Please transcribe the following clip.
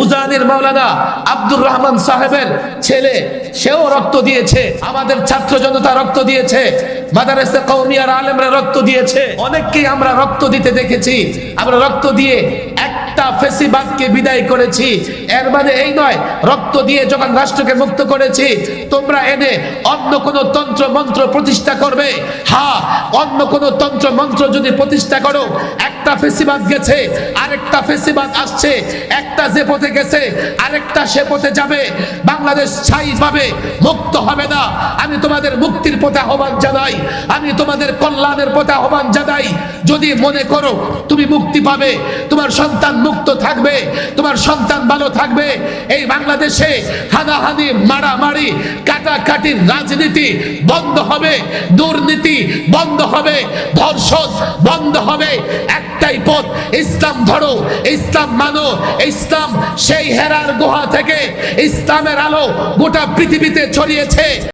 উজানির মাওলানা আব্দুর রহমান সাহেবের ছেলে, সেও রক্ত দিয়েছে। আমাদের ছাত্র জনতা রক্ত দিয়েছে। মাদারেসে কৌমিয়ার আলেমরা রক্ত দিয়েছে। অনেককেই আমরা রক্ত দিতে দেখেছি। আমরা রক্ত দিয়ে একটা ফেসিবাদকে বিদায় করেছি। এর মানে এই নয়, রক্ত দিয়ে যখন রাষ্ট্রকে মুক্ত করেছি, তোমরা এনে অন্য কোন তন্ত্র, মন্ত্র প্রতিষ্ঠা করবে। হ্যাঁ অন্য কোন তন্ত্র, মন্ত্র যদি প্রতিষ্ঠা করো, একটা ফেসিবাদ গেছে, আরেকটা ফেসিবাদ আসছে, একটা যে পথে গেছে, আরেকটা সে পথে যাবে। বাংলাদেশ ছাই পাবে মুক্ত হবে না। আমি তোমাদের মুক্তির পথে আহ্বান জানাই, আমি তোমাদের কল্যাণের পথে আহ্বান জানাই। যদি মনে করো তুমি মুক্তি পাবে, তোমার সন্তান মুক্ত থাকবে, তোমার সন্তান ভালো থাকবে। এই বাংলাদেশে হানাহানি, মারামারি কাটাকাটির রাজনীতি বন্ধ হবে, দুর্নীতি বন্ধ হবে, ধর্ষণ বন্ধ হবে। একটাই পথ, ইসলাম ধরো, ইসলাম মানো, ইসলাম সেই হেরার গুহা থেকে ইসলামের আলো গোটা পৃথিবীতে ছড়িয়েছে।